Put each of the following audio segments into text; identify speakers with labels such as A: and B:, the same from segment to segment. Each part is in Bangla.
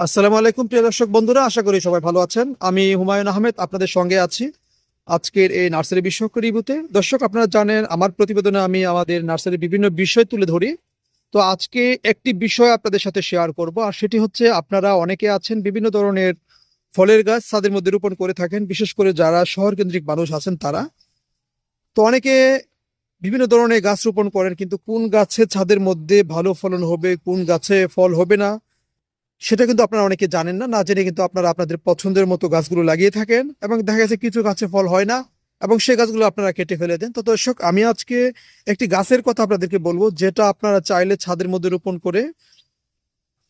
A: আসসালামু আলাইকুম, প্রিয় দর্শক বন্ধুরা, আশা করি সবাই ভালো আছেন। আমি হুমায়ুন আহমেদ, আপনাদের সঙ্গে আছি আজকের এই নার্সারি বিষয়ক রিভিউতে। দর্শক, আপনারা জানেন, আমার প্রতিবেদনে আমি আমাদের নার্সারির বিভিন্ন বিষয় তুলে ধরি। তো আজকে একটি বিষয় আপনাদের সাথে শেয়ার করব, আর সেটি হচ্ছে আপনারা অনেকে আছেন, বিভিন্ন ধরনের ফলের গাছ ছাদের মধ্যে রোপণ করে থাকেন, বিশেষ করে যারা শহর কেন্দ্রিক মানুষ আছেন তারা। তো অনেকে বিভিন্ন ধরনের গাছ রোপণ করেন, কিন্তু কোন গাছে ছাদের মধ্যে ভালো ফলন হবে, কোন গাছে ফল হবে না সেটা কিন্তু আপনারা অনেকে জানেন না। না জেনে কিন্তু আপনারা আপনাদের পছন্দের মতো গাছগুলো লাগিয়ে থাকেন এবং দেখা গেছে কিছু গাছে ফল হয় না এবং সেই গাছগুলো আপনারা কেটে ফেলে দেন। তো দর্শক, আমি আজকে একটি গাছের কথা আপনাদেরকে বলব, যেটা আপনারা চাইলে ছাদের মধ্যে রোপণ করে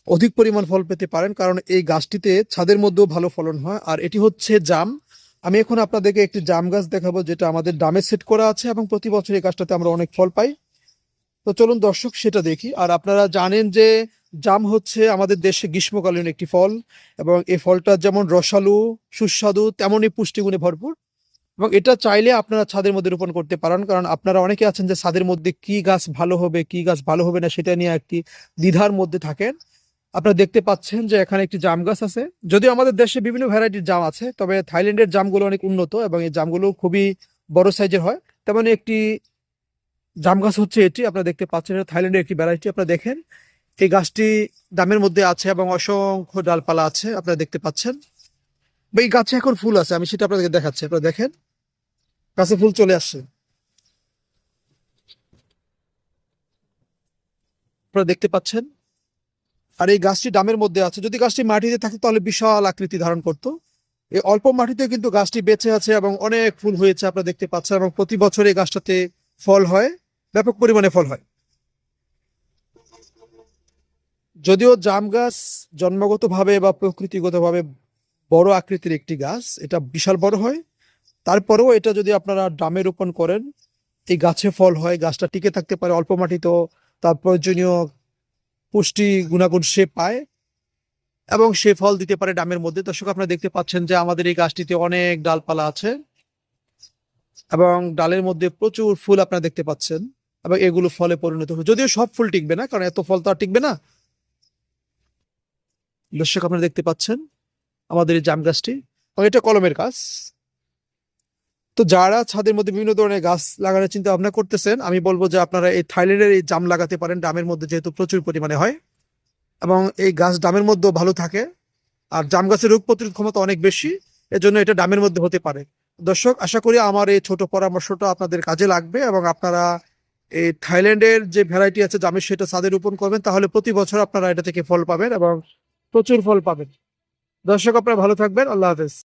A: অধিক পরিমাণ ফল পেতে পারেন, কারণ এই গাছটিতে ছাদের মধ্যেও ভালো ফলন হয়। আর এটি হচ্ছে জাম। আমি এখন আপনাদেরকে একটি জাম গাছ দেখাবো, যেটা আমাদের ডামে সেট করা আছে এবং প্রতি বছর এই গাছটাতে আমরা অনেক ফল পাই। তো চলুন দর্শক, সেটা দেখি। আর আপনারা জানেন যে জাম হচ্ছে আমাদের দেশে গ্রীষ্মকালীন একটি ফল এবং এই ফলটা যেমন রসালু, সুস্বাদু, তেমনই পুষ্টিগুণে ভরপুর। এবং এটা চাইলে আপনারা ছাদের মধ্যে রোপণ করতে পারেন, কারণ আপনারা অনেকে আছেন যে ছাদের মধ্যে কি গাছ ভালো হবে, কি গাছ ভালো হবে না সেটা নিয়ে একটি দ্বিধার মধ্যে থাকেন। আপনারা দেখতে পাচ্ছেন যে এখানে একটি জাম গাছ আছে। যদিও আমাদের দেশে বিভিন্ন ভ্যারাইটির জাম আছে, তবে থাইল্যান্ডের জামগুলো অনেক উন্নত এবং এই জামগুলো খুবই বড় সাইজের হয়। তেমন একটি জাম গাছ হচ্ছে এটি, আপনারা দেখতে পাচ্ছেন থাইল্যান্ডের একটি ভ্যারাইটি আপনারা দেখেন। এই গাছটি দামের মধ্যে আছে এবং অসংখ্য ডালপালা আছে, আপনারা দেখতে পাচ্ছেন। এই গাছে এখন ফুল আছে, আমি সেটা আপনাদেরকে দেখাচ্ছি, আপনারা দেখেন। গাছে ফুল চলে আসছে। আপনারা দেখতে পাচ্ছেন। আর এই গাছটি ডামের মধ্যে আছে। যদি গাছটি মাটিতে থাকে, তাহলে বিশাল আকৃতি ধারণ করতো। এই অল্প মাটিতে কিন্তু গাছটি বেঁচে আছে এবং অনেক ফুল হয়েছে, আপনারা দেখতে পাচ্ছেন। এবং প্রতি বছর এই গাছটাতে ফল হয়, ব্যাপক পরিমাণে ফল হয়। যদিও জাম গাছ জন্মগতভাবে বা প্রকৃতিগতভাবে বড় আকৃতির একটি গাছ, এটা বিশাল বড় হয়। তারপরেও এটা যদি আপনারা ড্রামে রোপণ করেন, এই গাছে ফল হয়, গাছটা টিকে থাকতে পারে অল্প মাটিতেও, তার প্রয়োজনীয় পুষ্টি গুণাগুণ সে পায় এবং সে ফল দিতে পারে ডামের মধ্যে। দর্শক, আপনারা দেখতে পাচ্ছেন যে আমাদের এই গাছটিতে অনেক ডালপালা আছে এবং ডালের মধ্যে প্রচুর ফুল আপনারা দেখতে পাচ্ছেন এবং এগুলো ফলে পরিণত হবে যদিও সব ফুল টিকবে না, কারণ এত ফল তো আর টিকবে না। দর্শক আপনারা দেখতে পাচ্ছেন আমাদের এই জাম গাছটি। এটা কলমের গাছ। তো যারা ছাদের মধ্যে বিভিন্ন ধরনের গাছ লাগানোর চিন্তা ভাবনা করতেছেন, আমি বলব যে আপনারা এই থাইল্যান্ডের এই জাম লাগাতে পারেন, ডামের মধ্যে যেহেতু প্রচুর পরিমাণে হয়। এবং এই গাছ ডামের মধ্যেও ভালো থাকে। আর জাম গাছের রোগ প্রতিরোধ ক্ষমতা অনেক বেশি, এজন্য এটা ডামের মধ্যে হতে পারে। দর্শক, আশা করি আমার এই ছোট পরামর্শটা আপনাদের কাজে লাগবে এবং আপনারা এই থাইল্যান্ডের যে ভ্যারাইটি আছে জামের, সেটা ছাদে রোপণ করবেন। তাহলে প্রতি বছর আপনারা এটা থেকে ফল পাবেন এবং প্রচুর ফল পাবেন। দর্শক আপনারা ভালো থাকবেন। আল্লাহ হাফেজ।